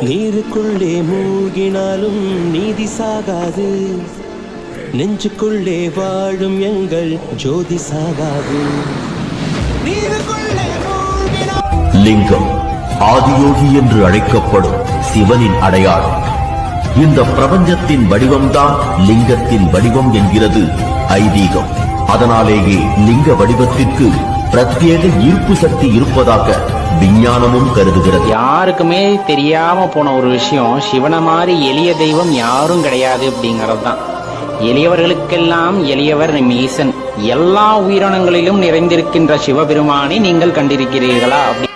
நீருக்குள்ளே மூழ்கினாலும் நீதி சாகாது. நெஞ்சுக்குள்ளே வாழும் எங்கள் ஜோதி சாகாது. லிங்கம் ஆதியோகி என்று அழைக்கப்படும் சிவனின் அடையாளம். இந்த பிரபஞ்சத்தின் வடிவம்தான் லிங்கத்தின் வடிவம் என்கிறது ஐதீகம். அதனாலேயே லிங்க வடிவத்திற்கு பிரத்யேக ஈர்ப்பு சக்தி இருப்பதாக விஞ்ஞானமும் கருதுகிறது. யாருக்குமே தெரியாம போன ஒரு விஷயம் சிவனை மாதிரி எளிய தெய்வம் யாரும் கிடையாது அப்படிங்கிறது தான் எளியவர்களுக்கெல்லாம் எளியவர் நம் ஈசன் எல்லா உயிரினங்களிலும் நிறைந்திருக்கின்ற சிவபெருமானை நீங்கள் கண்டிருக்கிறீர்களா? அப்படி